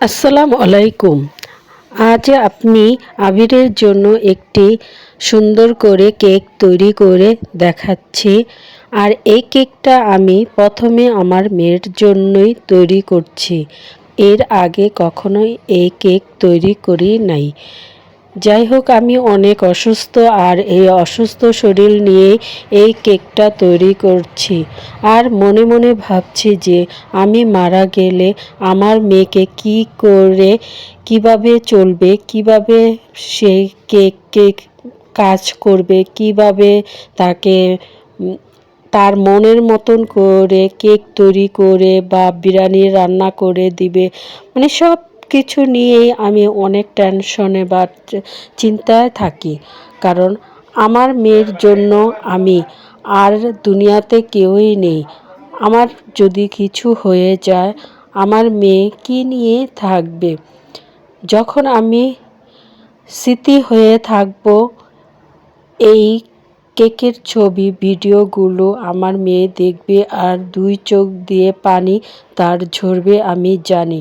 আসসালামু আলাইকুম। আজ আপনি আবিরের জন্য একটি সুন্দর করে কেক তৈরি করে দেখাচ্ছি। আর এই কেকটা আমি প্রথমে আমার মেয়ের জন্যই তৈরি করছি। এর আগে কখনোই এই কেক তৈরি করি নাই। যাই হোক, আমি অনেক অসুস্থ আর এই অসুস্থ শরীর নিয়ে এই কেকটা তৈরি করছি। আর মনে মনে ভাবছি যে আমি মারা গেলে আমার মেয়েকে কি করে, কীভাবে চলবে, কীভাবে সেই কেক কেক কাজ করবে, কীভাবে তাকে তার মনের মতন করে কেক তৈরি করে বা বিরিয়ানি রান্না করে দিবে মানে সব কিছু নিয়েই আমি অনেক টেনশনে বা চিন্তায় থাকি। কারণ আমার মেয়ের জন্য আমি আর দুনিয়াতে কেউই নেই। আমার যদি কিছু হয়ে যায়, আমার মেয়ে কি নিয়ে থাকবে? যখন আমি স্মৃতি হয়ে থাকব, এই কেকের ছবি, ভিডিওগুলো আমার মেয়ে দেখবে আর দুই চোখ দিয়ে পানি তার ঝরবে আমি জানি।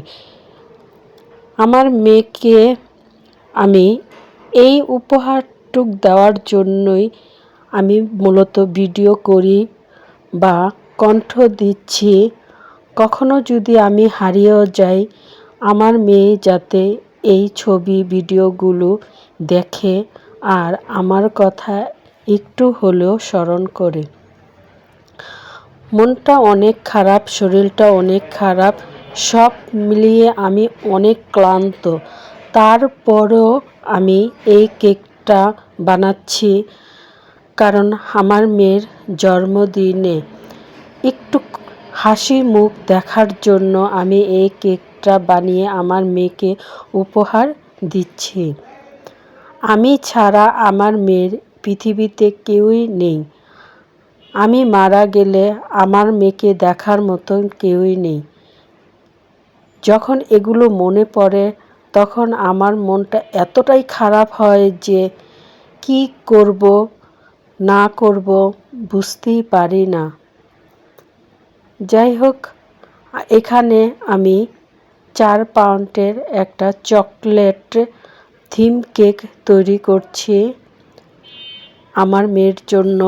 আমার মেয়েকে আমি এই উপহারটুক দেওয়ার জন্যই আমি মূলত ভিডিও করি বা কণ্ঠ দিচ্ছি। কখনো যদি আমি হারিয়েও যাই, আমার মেয়ে যাতে এই ছবি, ভিডিওগুলো দেখে আর আমার কথা একটু হলেও স্মরণ করে। মনটা অনেক খারাপ, শরীরটা অনেক খারাপ সব মিলিয়ে আমি অনেক ক্লান্ত। তারপরও আমি এই কেকটা বানাচ্ছি কারণ আমার মেয়ের জন্মদিনে। একটু হাসি মুখ দেখার জন্য আমি এই কেকটা বানিয়ে আমার মেয়েকে উপহার দিচ্ছি। আমি ছাড়া আমার মেয়ের পৃথিবীতে কেউই নেই। আমি মারা গেলে আমার মেয়েকে দেখার মতন কেউই নেই। যখন এগুলো মনে পড়ে, তখন আমার মনটা এতটাই খারাপ হয় যে কি করব, না করব বুঝতেই পারি না। যাই হোক, এখানে আমি চার পাউন্ডের একটা চকলেট থিম কেক তৈরি করছি আমার মেয়ের জন্য।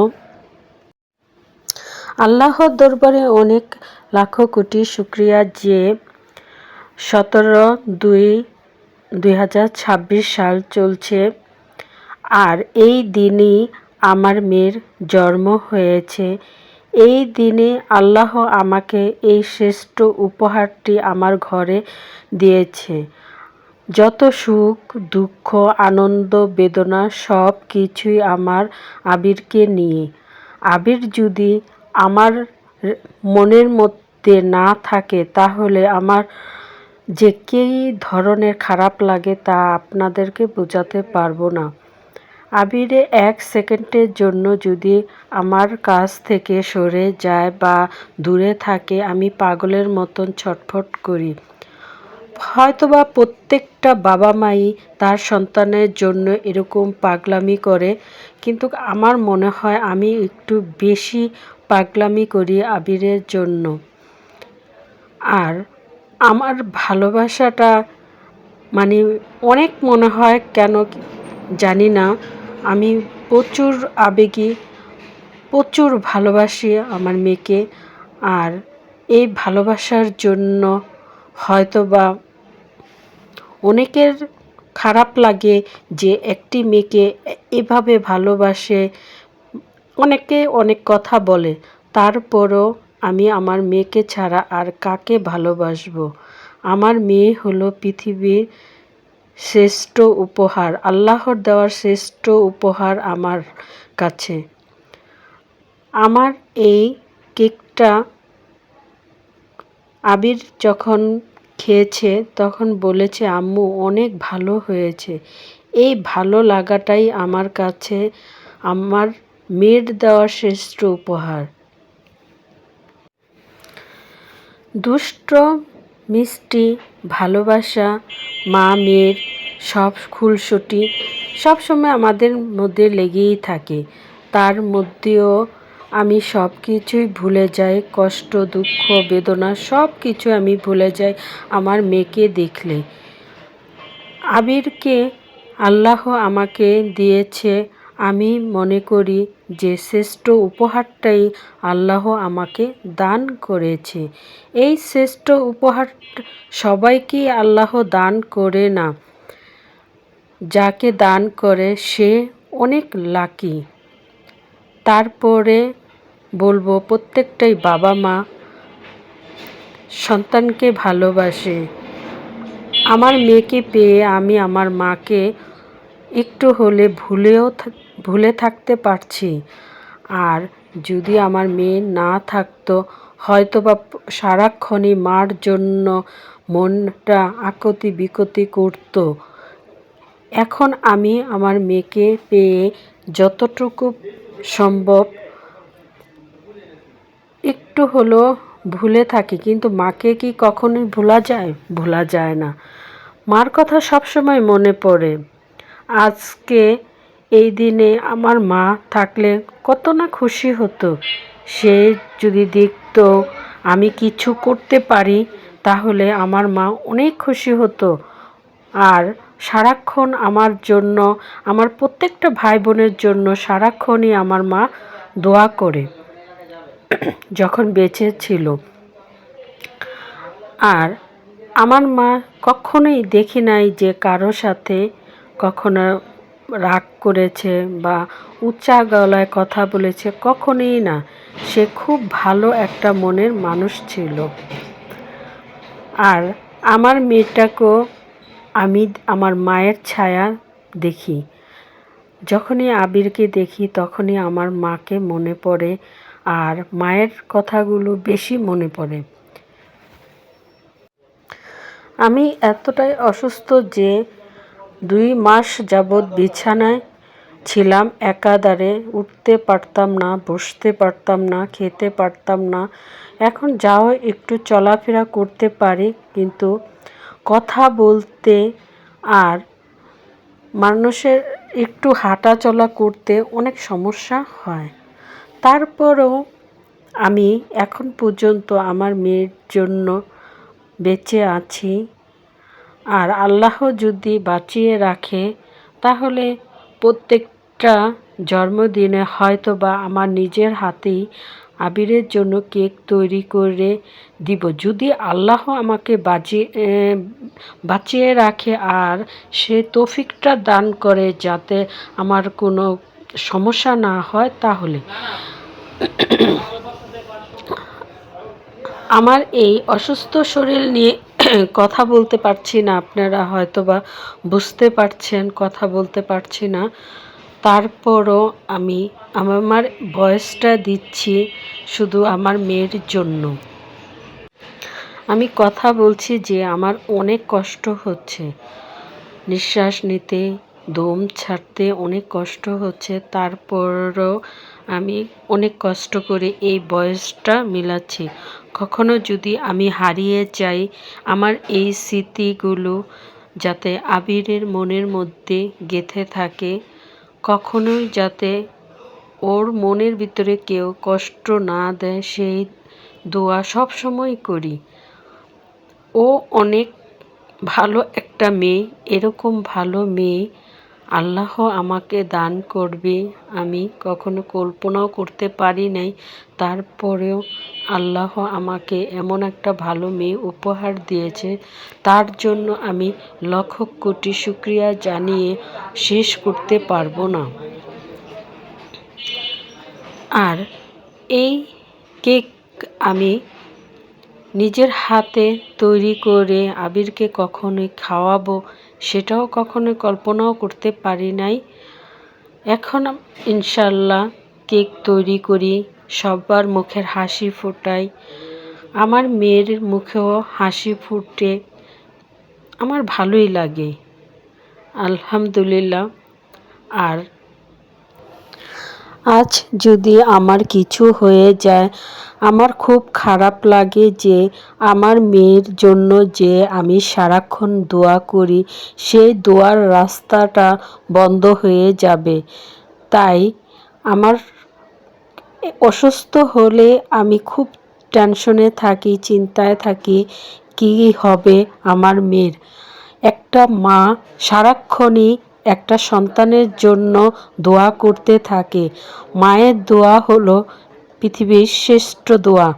আল্লাহর দরবারে অনেক লাখো কোটি শুক্রিয়া যে সতেরো দুই দুই সাল চলছে। আর এই দিনই আমার মেয়ের জন্ম হয়েছে। এই দিনে আল্লাহ আমাকে এই শ্রেষ্ঠ উপহারটি আমার ঘরে দিয়েছে। যত সুখ, দুঃখ, আনন্দ, বেদনা সব কিছুই আমার আবিরকে নিয়ে। আবির যদি আমার মনের মধ্যে না থাকে, তাহলে আমার যে কী ধরনের খারাপ লাগে তা আপনাদেরকে বোঝাতে পারব না। আবিরে এক সেকেন্ডের জন্য যদি আমার কাছ থেকে সরে যায় বা দূরে থাকে, আমি পাগলের মতন ছটফট করি। হয়তোবা প্রত্যেকটা বাবা মাই তার সন্তানের জন্য এরকম পাগলামি করে, কিন্তু আমার মনে হয় আমি একটু বেশি পাগলামি করি আবিরের জন্য। আর আমার ভালোবাসাটা মানে অনেক মনে হয় কেন জানি না। আমি প্রচুর আবেগী, প্রচুর ভালোবাসি আমার মেয়েকে। আর এই ভালোবাসার জন্য হয়তো বা অনেকের খারাপ লাগে যে একটি মেয়েকে এভাবে ভালোবাসে। অনেকে অনেক কথা বলে, তারপরও আমি আমার মেয়েকে ছাড়া আর কাকে ভালোবাসবো? আমার মেয়ে হলো পৃথিবীর শ্রেষ্ঠ উপহার, আল্লাহর দেওয়ার শ্রেষ্ঠ উপহার আমার কাছে। আমার এই কেকটা আবির যখন খেয়েছে, তখন বলেছে, আম্মু, অনেক ভালো হয়েছে। এই ভালো লাগাটাই আমার কাছে, আমার মেয়ের দেওয়া শ্রেষ্ঠ উপহার। দুষ্ট, মিষ্টি, ভালোবাসা, মা, মেয়ের সব খুলসুটি সবসময় আমাদের মধ্যে লেগেই থাকে। তার মধ্যেও আমি সব কিছুই ভুলে যাই, কষ্ট, দুঃখ, বেদনা সব কিছু আমি ভুলে যাই আমার মেয়েকে দেখলে। আবিরকে আল্লাহ আমাকে দিয়েছে আমি মনে করি যে শ্রেষ্ঠ উপহারটাই আল্লাহ আমাকে দান করেছে। এই শ্রেষ্ঠ উপহার সবাইকেই আল্লাহ দান করে না। যাকে দান করে সে অনেক লাকি। তারপরে বলব, প্রত্যেকটাই বাবা মা সন্তানকে ভালোবাসে। আমার মেয়েকে পেয়ে আমি আমার মাকে একটু হলে ভুলেও ভুলে থাকতে পারছি। আর যদি আমার মেয়ে না থাকতো হয়তো বা সারাক্ষণই মার জন্য মনটা আকতি বিকতি করত। এখন আমি আমার মেয়েকে পেয়ে যতটুকু সম্ভব একটু হলো ভুলে থাকি, কিন্তু মাকে কি কখনোই ভোলা যায়? ভোলা যায় না। মার কথা সবসময় মনে পড়ে। আজকে এই দিনে আমার মা থাকলে কত না খুশি হতো। সে যদি দেখত আমি কিছু করতে পারি, তাহলে আমার মা অনেক খুশি হতো। আর সারাক্ষণ আমার জন্য, আমার প্রত্যেকটা ভাই বোনের জন্য সারাক্ষণই আমার মা দোয়া করে, যখন বেঁচে ছিল। আর আমার মা কখনোই দেখি নাই যে কারও সাথে কখনো রাগ করেছে বা উচ্চা গলায় কথা বলেছে কখনোই না। সে খুব ভালো একটা মনের মানুষ ছিল। আর আমার মেয়েটাকেও আমি আমার মায়ের ছায়া দেখি। যখনই আবিরকে দেখি তখনই আমার মাকে মনে পড়ে আর মায়ের কথাগুলো বেশি মনে পড়ে। আমি এতটাই অসুস্থ যে দুই মাস যাবৎ বিছানায় ছিলাম, একাধারে উঠতে পারতাম না, বসতে পারতাম না, খেতে পারতাম না। এখন যাও, একটু চলাফেরা করতে পারি, কিন্তু কথা বলতে আর মানুষের একটু হাঁটা চলা করতে অনেক সমস্যা হয়। তারপরও আমি এখন পর্যন্ত আমার মেয়ের জন্য বেঁচে আছি। আর আল্লাহ যদি বাঁচিয়ে রাখে, তাহলে প্রত্যেকটা জন্মদিনে হয়তো বা আমার নিজের হাতেই আবিরের জন্য কেক তৈরি করে দিব। যদি আল্লাহ আমাকে বাঁচিয়ে বাঁচিয়ে রাখে আর সে তৌফিকটা দান করে যাতে আমার কোনো সমস্যা না হয়, তাহলে আমার এই অসুস্থ শরীর নিয়ে কথা বলতে পারছি না, আপনারা হয়তো বা বুঝতে পারছেন, কথা বলতে পারছি না। তারপরও আমি, আমার বয়সটা দিচ্ছি শুধু আমার মেয়ের জন্য। আমি কথা বলছি যে আমার অনেক কষ্ট হচ্ছে। নিঃশ্বাস নিতে, দম ছাড়তে অনেক কষ্ট হচ্ছে। তারপরও আমি অনেক কষ্ট করে এই বয়সটা মিলাচ্ছি। কখনো যদি আমি হারিয়ে যাই, আমার এই স্মৃতিগুলো যাতে আবিরের মনের মধ্যে গেঁথে থাকে, কখনোই যাতে ওর মনের ভিতরে কেউ কষ্ট না দেয়, সেই দোয়া সব সময় করি। ও অনেক ভালো একটা মেয়ে, এরকম ভালো মেয়ে আল্লাহ আমাকে দান করবে। আমি কখনো কল্পনাও করতে পারি নাই। তারপরেও আল্লাহ আমাকে এমন একটা ভালো মেয়ে উপহার দিয়েছে। তার জন্য আমি লক্ষ কোটি শুক্রিয়া জানিয়ে শেষ করতে পারব না। আর এই কেক আমি নিজের হাতে তৈরি করে আবিরকে কখনোই খাওয়াবো, সেটাও কখনোই কল্পনাও করতে পারি নাই। এখন ইনশাল্লাহ কেক তৈরি করি, সবার মুখের হাসি ফোটাই। আমার মেয়ের মুখেও হাসি ফুটে, আমার ভালোই লাগে। আলহামদুলিল্লাহ। আর আজ যদি আমার কিছু হয়ে যায়, আমার খুব খারাপ লাগে যে আমার মেয়ের জন্য যে আমি সারাক্ষণ দোয়া করি সেই দোয়ার রাস্তাটা বন্ধ হয়ে যাবে। তাই আমার অসুস্থ হলে আমি খুব টেনশনে থাকি, চিন্তায় থাকি, কী হবে আমার মেয়ের? একটা মা সারাক্ষণই একটা সন্তানের জন্য দোয়া করতে থাকে। মায়ের দোয়া হলো পৃথিবীর শ্রেষ্ঠ দোয়া।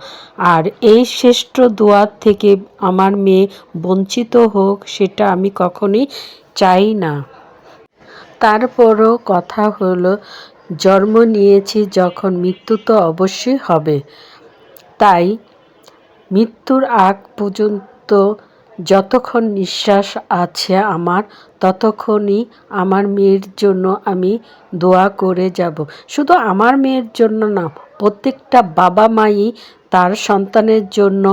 আর এই শ্রেষ্ঠ দোয়া থেকে আমার মেয়ে বঞ্চিত হোক, সেটা আমি কখনই চাই না। তারপরও কথা হলো, জন্ম নিয়েছি যখন মৃত্যু তো অবশ্যই হবে। তাই মৃত্যুর আগ পর্যন্ত যতক্ষণ নিঃশ্বাস আছে আমার, ততক্ষণই আমার মেয়ের জন্য আমি দোয়া করে যাব। শুধু আমার মেয়ের জন্য না, প্রত্যেকটা বাবা মাই তার সন্তানের জন্য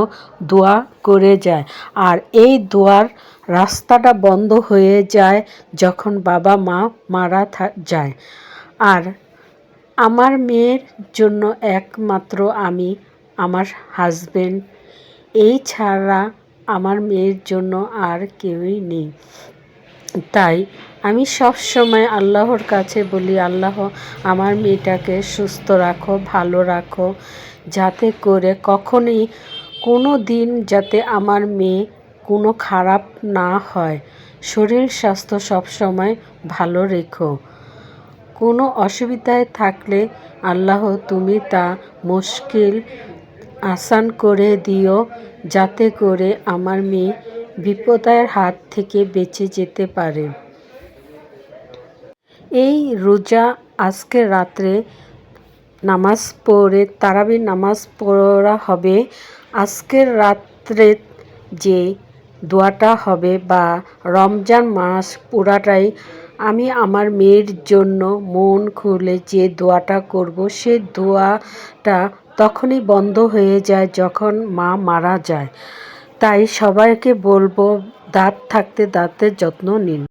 দোয়া করে যায়। আর এই দোয়ার রাস্তাটা বন্ধ হয়ে যায় যখন বাবা মা মারা যায়। আর আমার মেয়ের জন্য একমাত্র আমি, আমার হাজবেন্ড এই ছাড়া আমার মেয়ের জন্য আর কেউই নেই। তাই আমি সব সময় আল্লাহর কাছে বলি, আল্লাহ, আমার মেয়েটাকে সুস্থ রাখো, ভালো রাখো, যাতে করে কখনোই কোনো দিন যাতে আমার মেয়ে কোনো খারাপ না হয়। শরীর স্বাস্থ্য সব সময় ভালো রেখো। কোনো অসুবিধায় থাকলে আল্লাহ তুমি তা মুশকিল আসান করে দিও, যাতে করে আমার মেয়ে বিপদের হাত থেকে বেঁচে যেতে পারে। এই রোজা আজকে রাত্রে নামাজ পড়ে তারাবি নামাজ পড়া হবে। আজকের রাত্রে যে দোয়াটা হবে বা রমজান মাস পুরাটাই আমি আমার মেয়ের জন্য মন খুলে যে দোয়াটা করব, সে দোয়াটা তখনই বন্ধ হয়ে যায় যখন মা মারা যায়। তাই সবাইকে বলব, দাঁত থাকতে দাঁতের যত্ন নিন।